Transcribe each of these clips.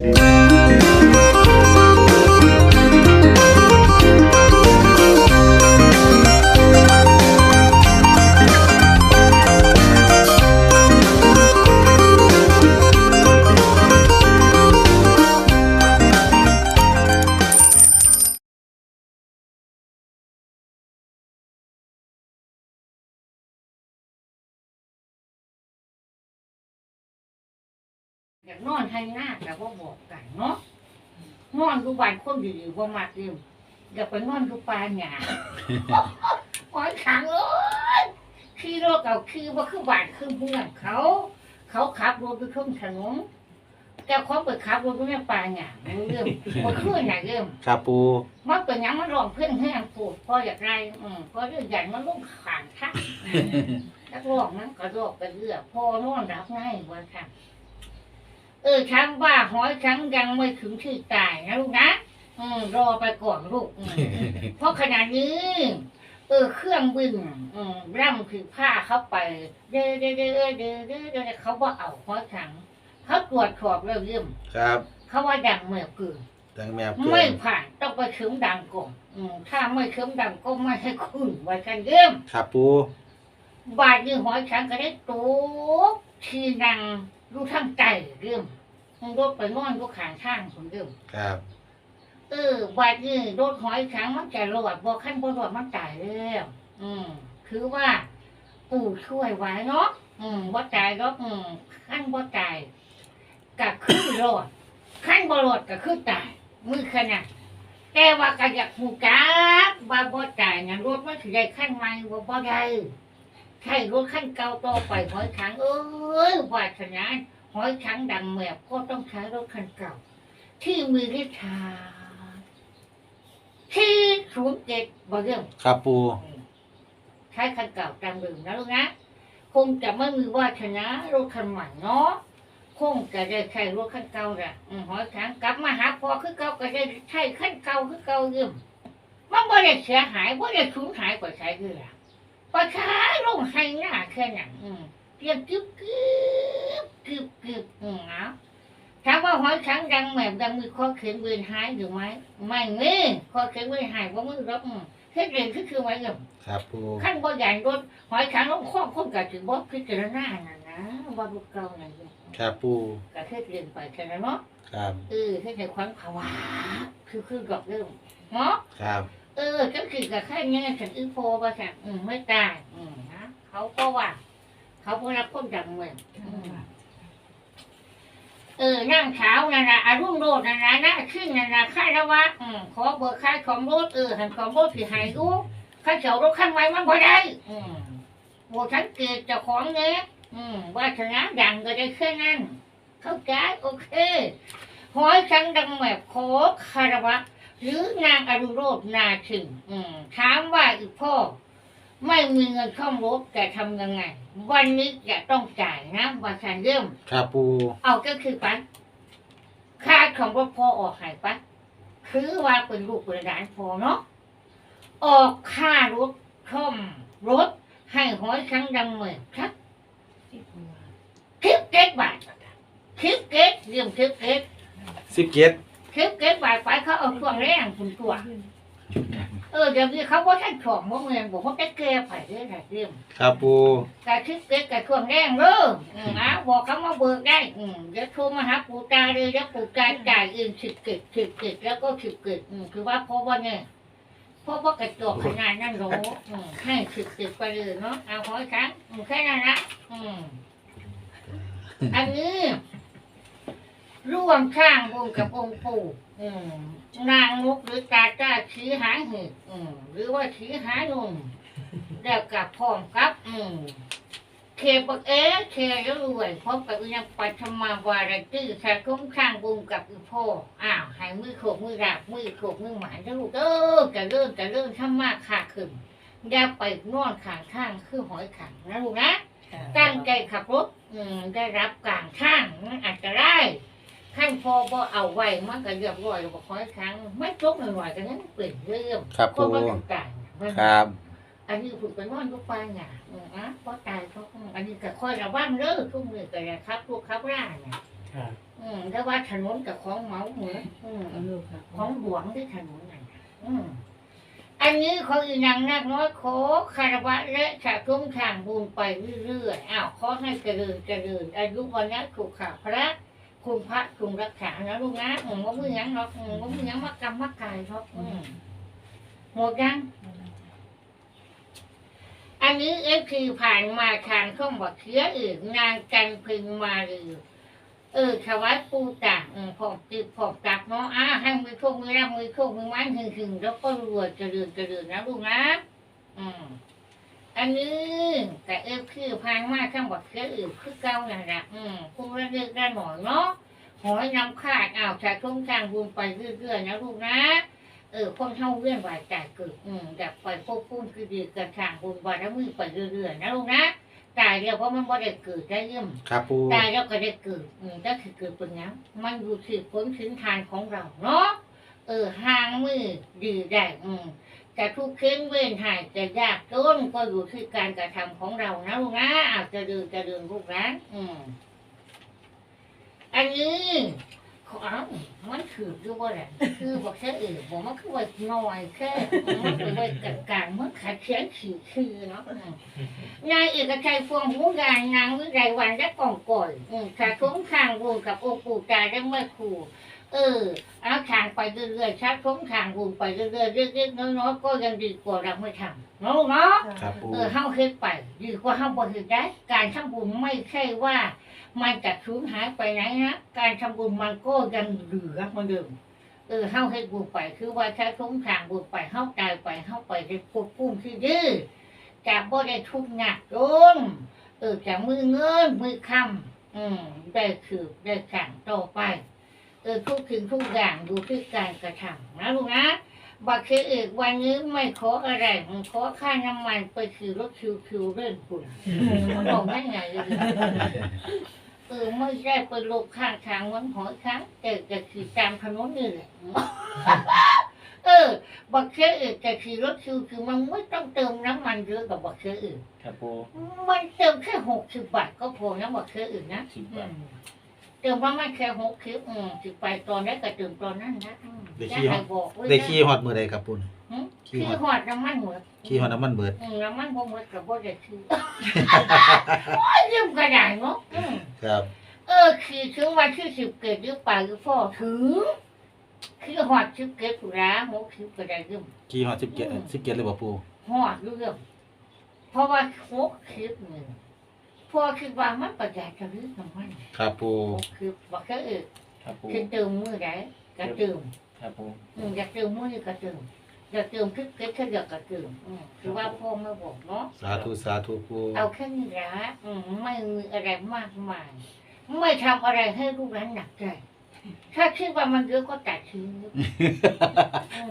Música อยากนอนให้หน้าแต่ว่าบอกกันเนาะนอนดูบ้านคนดีๆว่ามากเดิมอย่าไปนอนดูปลาหยาปล่อยขังเลยขี่รถเก่าขี่ว่าคือบ้านคือเมืองเขา เขาขับรถไปขึ้นถนนแต่เขาไปขับรถไปในป่าหยาเรื่องมันคือไหนเรื่องครับปูมันเป็นหยังมันร้องเพลงแห้งปวดพออยากไรอืมพอเรื่องใหญ่มันลงขานทักนักร้องนั้นก็ร้องไปเรื่อยพอนอนรับง่ายวันค่ะเออช้างว่าหอยช้างยังไม่ถึงที่ตายนะลูกนะอืมรอไปก่อนลูกอืมเพราะขณะนี้ เออ เครื่องบินอืมร่ำถือผ้าเข้าไป เด้อเด้อเด้อเด้อเด้อเด้อเขาว่าเอาหอยช้างเขาตรวจสอบเรื่องเรื่องครับเขาว่าดังเมื่อกืนดังแมวเกิไม่นผ่านต้องไปเคิมดังก่อนอืมถ้าไม่เคิมดังก็ไม่ให้คุณไว้กันเยี่ยมครับปูบาดยืหอยฉันก็ได้ตูทีนังดูทั้งใจเรื่อง รถไปนอนดูขางข้างคนเดิมครับ เออบาดยืรถหอยฉันมันจะรอดบ่ขั้นบ่รอดมันตายแล้วอืม คือว่า ปู่ช่วยไว้เนาะอืมบ่ตายก็อืมขั้นบ่ตายก็คือรอดขั้นบ่รอดก็คือตายมือขนาดแต่ว่าก็อยากหูจักว่าบ่จ่ายนะรถมันสิได้ขั้นใหม่บ่บ่ได้ใช่รถขั้นเก่าต่อไปหอยขังเอ้ยวาสนา หอยขังดังแมบก็ต้องใช้รถคันเก่า ที่มีฤทธาที่ศูนย์เจ็ดบ่เรื่องครับปูใช้คันเก่าตามเดิมนะลูกนะ คงจะไม่มีวาสนารถคันใหม่เนาะคงจะได้ใช้รถคันเก่าแหละอืมหอยขังกลับมาหาพอคือเก่าก็ได้ใช้คันเก่าคือเก่าเยิ่มมันบ่ได้เสียหายบ่ได้สูญหายกว่าใช้คือละประชาลงให้หน้าแค่นั้นอืม เพียงกึบกึบกึบกึบอืมเอถามว่าหอยขังดังแหม่ดังมีข้อเขียนเวียนหายหรือไม่ไม่มีข้อเขียนเวียนหายว่ามือรับเฮ็ดเรียนคือคือไว้เยิ่มครับปูขั้นบ่ใหญ่รถหอยขังลงข้อคนกับถึงบ่พิจารณาน่ะนะว่าลูกเก่านั่นครับปูก็เฮ็ดเรียนไปแค่นั้นเนาะครับเออเฮ็ดให้ความภาวะคือคือดอกเริ่มเนาะครับเออก็คือกับแค่เนี้ยฉันอีโฟว่าฉันอืมไม่ตายอืมนะเขาก็ว่า เขาพวกนักคนดังเมืองอืมเออนั่งเช้านั่นนะอารุ่งโรดนั่นนะนั่งขึ้นนั่นนะค่ายละวะอืมขอเบอร์ค่ายของรถเออหันของรถที่หายรู้ข้าเจ้ารถขั้นไว้มันพอได้ อืมโบฉันเกิดเจ้าของเนี้ยอืมว่าชนะดังก็ได้แค่นั้น เข้าใจโอเคหอยฉันดังแบบโคคารวะ หรือนางอรุโรธนาถึง อืมถามว่าอีกพ่อ ไม่มีเงินเข้ารถแต่ทำยังไง วันนี้จะต้องจ่ายนะวันฉันเริ่ม ครับปูเอาก็คือปันค่าของรถพอออกใหายปันคือว่าเป็นลูกเป็นหลานพอเนาะออกค่ารถท่อมรถให้หอยครั้งดังเหมือนครับคลิปเก็ตบาทคลิปเก็ตเรื่องคลิปเก็ตสิบเจ็ดคลิปเก็ตบาทไปเขาเอาช่วงแรงคุณตัว เออเดี๋ยวนี้เขาว่าท่านถ่วงว่าเมืองบอกว่าแกแก้ไผ่เรื่องอะไรเรื่องครับปูกระชึกเก็ตกระช่วงแรงเด้ออืมนะบอกเขามาเบิกได้อืมเดี๋ยวโทรมาหาปู่ตาเลยแล้วปู่ตาจ่ายอื่นสิบเก็ตสิบเก็ตแล้วก็สิบเก็ตอืมคือว่าเพราะว่าเนี่ยเพราะว่ากระจกขนาดนั้นโหรอืมให้สิบเก็ตไปเลยเนาะเอาหอยครั้งอืมแค่นั้นละอืมอันนี้ร่วมข้างบุญกับองค์ปู่ อืมนางนกหรือตาจ้าชี้หาเห็ดอืมหรือว่าชี้หาหนุ่มแล้วกับพร้อมกับ อืมเคบักเอ๋เคแล้วรวยพบกับอีนังปัทมาวาระตื้อสะคุ้มข้างบุญกับอีพ่ออ้าวให้มือโขกมือดาบมือโขกมือหมายแล้วลูกเออจะเริ่มจะเริ่มทำมากขาขึ้นอย่าไปนอนข้างข้างคือหอยขังนะลูกนะตั้งใจขับรถอืมได้รับกลางข้างมันอาจจะได้ ขั้นพอบ่เอาไว้มันก็เรียบร้อยแล้วบอกหอยขังไม่จกหน่อยๆก็นั้นเปลี่ยนเรื่องครับเพปูราะว่าต้องการมันครับ อันนี้ฝึกไปนอนทุกปางอะอืมอะเพราะตายเขาอืมอันนี้ก็ค่อยระวังเด้อทุกมือก็อย่าครับทุกครับร่าเนี่ยครับเอืมแต่ว่าถนนกับของเหมาเหมือนอืมเอาลูกค่ะของหลวงที่ถนนนั่นน่ะอืมอันนี้เขาอีนางนักน้อยขอคารวะและฉะคุ้มทางบุญไปเรื่อยๆอ้าวขอให้เจริญเจริญอายุวันนี้ถูกขาพระ คุณพระคุณรักษานะลูกนะอืมว่ามือหยังหรอกอืมว่ามือหยังมากรรมมากายหรอกอืมหมดยัง อันนี้เอฟคือผ่านมาทางช่องบอกเชื้ออื่นนางกันพึงมาหรือเออถวายปูตาอืมผมติดผมตักเนาะอ่าให้มือโชคมือรับมือโชคมือมันหึงหึงๆแล้วก็รวยเจริญเจริญนะลูกนะอืม อันนี้แต่เอฟคือผ่านมาช่างบอกเชื้ออื่นคือเก่านั่นแหละอืมพูดเรื่องได้หน่อยเนาะหอยนำขาดอ้าวชาทุ่งทางบุญไปเรื่อยๆนะลูกนะ เออคนเท่าเวียนวายจ่ายเกิดอืมอยากไปควบคุมคือดีกันทางบุญบารมีไปเรื่อยๆนะลูกนะตายแล้วเพราะมันบ่ได้เกิดได้เยี่ยมครับปูตายแล้วก็ได้เกิดอืมก็คือเกิดเป็นหยังมันอยู่ที่ผลถึงทานของเราเนาะเออห่างมือดีได้อืม แต่ทุกข์เค้งเว้นหายจะยากจนก็อยู่ที่การกระทำของเรานะลูกนะอาจจะเดินจะเดินลูกนะอืมอันนี้ ขอมันคือดูว่าแหละคือบอกแค่เออบอกมันคือไว้หน่อยแค่มันเป็นไว้กลางๆมันขาดเขียนขี่คือเนาะอืมนายเอกชัยพวงหูกานนางวิไลวันและกองก่อยอืมขาคุ้มข้างวงกับองค์ปู่ตาและแม่ครูเออเอาทางไปเรื่อยๆชักคุ้มข้างวงไปเรื่อยๆเล็กๆน้อยๆก็ยังดีกว่าเราไม่ทำเนาะเนาะครับปูเออเฮาเฮ็ดไปดีกว่าเฮาบ่เฮ็ดได้การทำบุญไม่ใช่ว่า มันจะสูญหายไปไหนนะการทำบุญมันก็ยังเหลือเหมือนเดิมเออเฮาเฮ็ดบุญไปคือว่าถ้าทุ่งทางบุญไปเฮาตายไปเฮาไปได้ปุบปุ้มที่ดื้อจะบ่ได้ทุกข์หนักโดนเออจะมือเงินมือคำอืมได้คือได้สั่งต่อไป เออทุกสิ่งทุกอย่างดูที่การกระทำนะลูกนะบักคืออีกวันนี้ไม่ขออะไรขอค่าน้ำมันไปขี่รถคิวๆเรื่องคุณมันบอกได้ไงเลย เออไม่ใช่ไปลงข้างทางวันหอยครั้งแต่จะขี่ตามถนนนี่แหละเออบักเชื่ออีกจะขี่รถคิวคือมันไม่ต้องเติมน้ำมันเยอะกับบักเชื่ออื่นครับปูมันเติมแค่หกสิบบาทก็พอนะบักเชื่ออื่นนะสิบบาทอืมเติมประมาณแค่หกคิวอืมสิไปตอนนี้ก็เติมตอนนั้นนะอืมได้อย่าขี้ฮอให้ดบอกว้ได้นะขี้ฮอดมือใดครับปู หืมขี้ขี้ฮอด หอดน้ำมันหมดขี้ฮอดน้ำมันเบิด อืมน้ำมันบ่หมดกับบ่ได้คือ โอ้ยยืมกระดาษเนาะอืม ครับเออคือถึงวันที่สิบเกิดหรือเปล่าหรือพ่อถึงคือหอดสิบเกิดผู้ร้าหกสิบก็ได้ยืมขี้ฮอดสิบเกตสิบเกตเลยบ่ปูหอดเรื่องเพราะว่าหกสิบหนึ่งพ่อคิดว่ามันประหยัดจะรื้อน้ำมันครับปูหกสิบบอกแค่เออครับปูคือเติมมือไหนก็เติมครับปูอืมอยากเติมมือก็เติม อยากเติมคือเกิดแค่เดียวก็เติมอืมคือว่าพ่อไม่บอกเนาะ สาธุสาธุปูเอาแค่นี้ละอืมไม่มีอะไรมากมาย ไม่ทำอะไรให้ลูกหลานหนักใจ ถ้าคิดว่ามันเยอะก็ตัดทิ้ง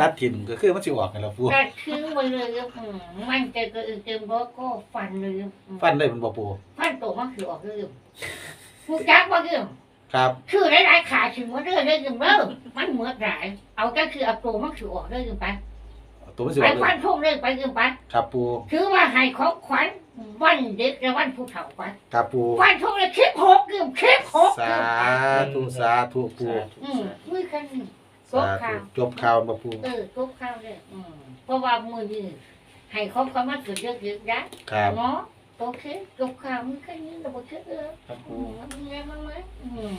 ตัดถิ่นก็คือมันสิออกกันแล้วปูตัดทิ้งไปเลยอืมมันใจก็อื่นเต็มรถก็ฟันเลยอืมฟันได้มันบ่ปูฟันโตมันคือออกเลยผู้จักว่าเรื่อง ครับ คือหลายๆขาถึงว่าเรื่องได้ยังเริ่มมันเหมือนหลายเอาก็คือเอาโตมันคือออกเลยยังไป ตัวมันสิอไปอกเลฟัยนทุ่งเลยไปยังไปครับปูถือว่าให้ของขวัญวันเด็กและวันผู้เฒ่าไปครับปูฟันทุ่งเลยคลิปหกเรื่องคลิปหกสาธุสาธุปูสาธุอืมมือคันนี้จสาบธุข่าวจบข่าวบ่ปูเออจบข่าวเลยอืมเพราะว่ามือนี้ให้เขาเขามาเกิดเยอะเยอะๆได้ครับเนาะ โอเคจบข่าวมือคันนี้เราบอกเชื่อเออครับอืปูมมันมีอะไรบ้างไหมอืม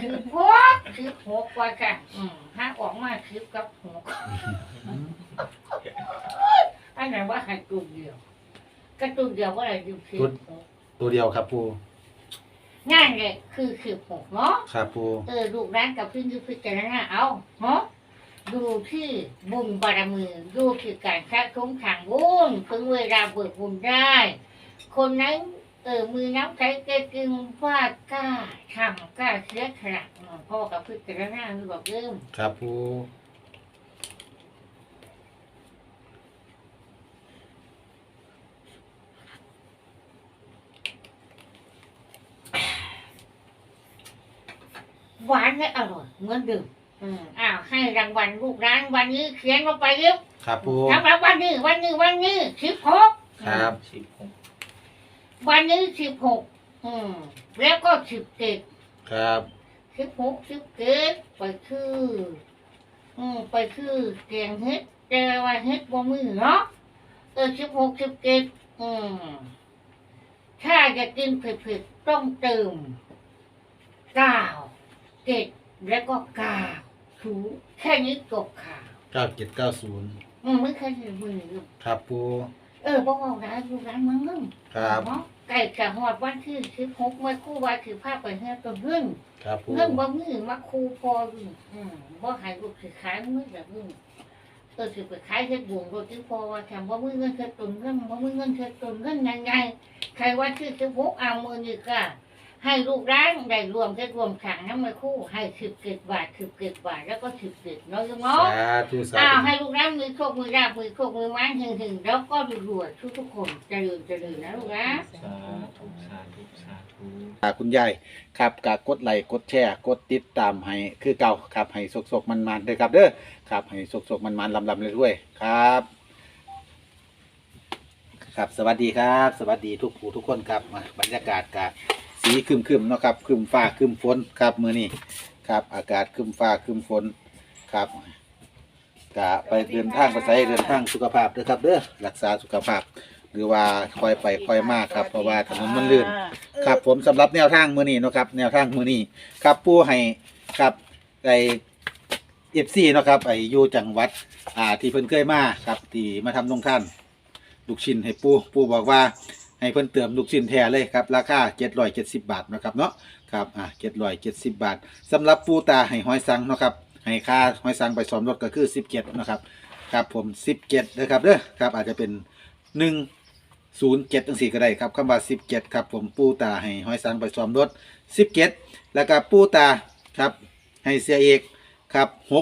คือหกคือหกกว่าค่ะอืมห้าออกมาคือกับหกอันไหนว่าให้ตุ่มเดียวก็ตุ่มเดียวว่าอะไรอยู่คือหกตัวเดียวครับปูงานเลยคือคือหกเนาะครับปูเออลูกร้านกับพี่ยุพิจารณาเอาเนาะ ดูที่บุญบารมีดูที่การสะสมทางบุญถึงเวลาเบิกบุญได้ คนนั้นเออมือน้ำใจเกิจึงว่ากล้าทำกล้าเสียขนาดพ่อกับพิจารณาคือบอกเริ่มครับปูหวานและอร่อยเหมือนเดิม อืมอ้าวให้รางวัลลูกร้านวันนี้เขียนลงไปเร็วครับปูสำหรับวันนี้วันนี้วันนี้สิบหกครับสิบหกวันนี้สิบหกอืมแล้วก็สิบเจ็ดครับสิบหกสิบเจ็ดไปคือ อืมไปคือแกงเฮ็ดแต่ว่าเฮ็ดบ่มือเนาะเออสิบหกสิบเจ็ดอืมถ้าจะกินเผ็ดๆต้องเติมเก้าเจ็ดแล้วก็เก้า ถูแค่นี้จบข่าวเก้าเจ็ดเก้าศูนย์อืมไม่เคยเห็นมืออยู่ครับปูเออบอกว่าร้านอยู่ร้านเมึงนึงครับ เนาะไก่กะหอดวันที่สิบหกเมื่อคู่วันคือภาพไปเฮ็ดตัวเรื่องครับปูเรื่องบ่มือมาคูพออยู่อืมบ่ใหายลูกสิขายมือแบบนี้เออสิไปขายเฮ็ดบุญโดยที่พอว่าแถมบ่มือเงินเฮ็ดตุนเงินบ่มือเงินเฮ็ดตุนเงินยังไงใครว่าชื่อสิบหกเอามือนี่ก็ ให้ลูกร้านได้รวมได้รวมขังน้ำมือคู่ ให้สิบเกิดบาทสิบเกิดบาทแล้วก็สิบเกิดเนาะยังเนาะสาธุสาอ้าวธุให้ลูกร้านมือโชคมือราบมือโชคมือไม้หึงหึงแล้วก็รวยๆทุกๆคนเจริญเจริญนะลูกนะ สาธุสาธุสาธุอ่าคุณยายครับกกดไลค์กดแชร์กดติดตามให้คือเก่าครับให้สกๆมันๆเด้อครับเด้อครับให้สกๆมันๆลำๆเลยด้วยครับ ครับสวัสดีครับ สวัสดีทุกผู้ทุกคนครับมาบรรยากาศกะ สีครึมๆเนาะครับครึมฟ้าครึมฝนครับมือนี้ครับ อากาศครึมฟ้าครึมฝนครับกะไปเดินทางไปใช้เดินทางสุขภาพเด้อครับเด้อรักษาสุขภาพ หรือว่าคอยไปคอยมาครับเพราะว่าถนนมันลื่นครับ ผมสำหรับแนวทางมือนี้เนาะครับ แนวทางมือนี้ครับผู้ให้ครับไอเอฟซีเนาะครับไออยู่จังหวัดอ่าที่เพิ่นเคยมาครับที่มาทำลงท่านลูกชิ้นให้ปูปูบอกว่า ให้เพิ่นเติมลูกชิ้นแท้เลยครับ ราคา770 บาทนะครับเนาะครับอ่า770 บาทสำหรับปูตาให้หอยสังเนาะครับให้ค่าหอยสังไปสอมรถก็คือ 17นะครับครับผม 17นะครับเด้อครับอาจจะเป็น1ศูนย์เจ็ดตั้งสี่ก็ได้ครับคำว่าสิบเจ็ดครับผมปูตาให้ห้อยสังไปซ้อมรถสิบเจ็ดแล้วก็ปูตาครับให้เสียเอกครับห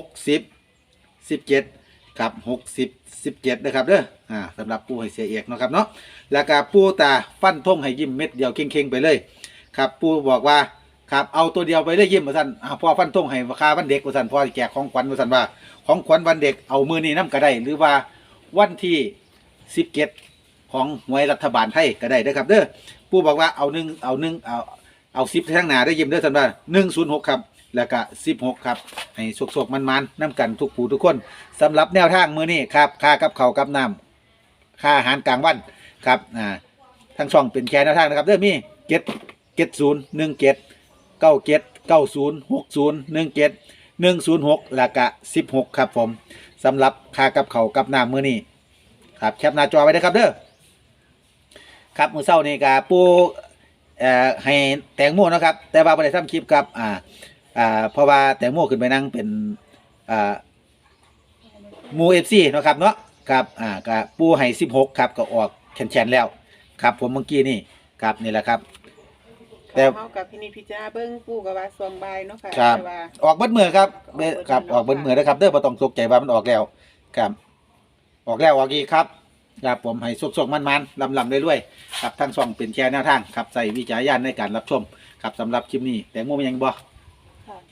กับหกสิบสิบเจ็ดนะครับเด้ออ่าสำหรับปูให้เสียเอกเนาะครับเนาะแล้วก็ปูตาฟันทงให้ยิ้มเม็ดเดียวเข่งๆไปเลย ครับปูบอกว่าครับเอาตัวเดียวไปเลยยิ้มมาสั่นอ่าพ่อฟันทงให้ราคาวันเด็กมาสั่นพ่อแจกของขวัญมาสั่นว่า ของขวัญวันเด็กเอามือนี้น้ำก็ได้ หรือว่าวันที่สิบเจ็ดของหวยรัฐบาลไทยก็ได้เด้ครับเด้อผู้บอกว่าเอาหนึ่งเอาหนึ่งเอาเอาสิบทั้งหนาได้ยิ้มเด้อท่นว่าหนึ่งศูนย์หกครับ แล้วก็สิบหกครับ ให้สกๆมันๆน้ำกันทุกผู้ทุกคนสำหรับแนวทางมือนี้ครับค่ากับเขาวกับน้ำค่าอาหารกลางวันครับอ่าทั้งช่องเป็นแค่แนวทางนะครับเด้อมีเจ็ดเจ็ดศูนย์หนึ่งเจ็ดเก้าเจ็ดเก้าศูนย์หกศูนย์หนึ่งเจ็ดหนึ่งศูนย์หกแล้วก็สิบหกครับผมสำหรับค่ากับเขาวกับน้ำมือนี้ครับแคปหน้าจอไว้นะครับเด้อครับมือเช้านี่ก็ปูเอ่อให้แตงโมนะครับ แต่ว่าบ่ได้ทำคลิปครับอ่า อ่าเพราะว่าแตงโมขึ้นไปนั่งเป็นอ่าหมู FC เนาะครับเนาะครับอ่าก็ปูให้16ครับก็ออกแขนๆแล้ว ครับ ผมเมื่อกี้นี่ครับนี่แหละครับ แต่ แต่เฮากับพินิจพิจารณาเบิ่งปู่กับว่าสวงบายเนาะค่ะครับ แต่ว่า ออกเบิดมือครับเบิดครับออกเบิดมือนะครับเด้อบ่ต้องตกใจว่ามันออกแล้วครับออกแล้วออกอีกครับครับผมให้สุกๆมันๆลำๆเรื่อยๆครับทั้งสองเป็นแค่แนวทางครับใส่วิจารณญาณในการรับชมครับสำหรับคลิปนี้ แตงโมมีหยังบ่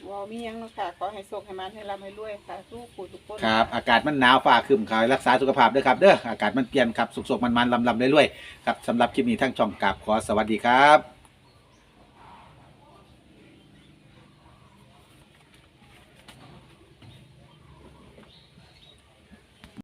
ค่ะบ่มีหยังเนาะค่ะ ขอให้โชคให้มันให้ร่ำให้รวยค่ะสู้ขู่ทุกคนครับ อากาศมันหนาวฝ่าครึมขายรักษาสุขภาพด้วยครับเด้ออากาศมันเปลี่ยนครับสุกๆมันๆลำๆเรื่อยๆครับสำหรับคลิปนี้ทั้งช่องกราบขอสวัสดีครับ